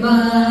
Bye.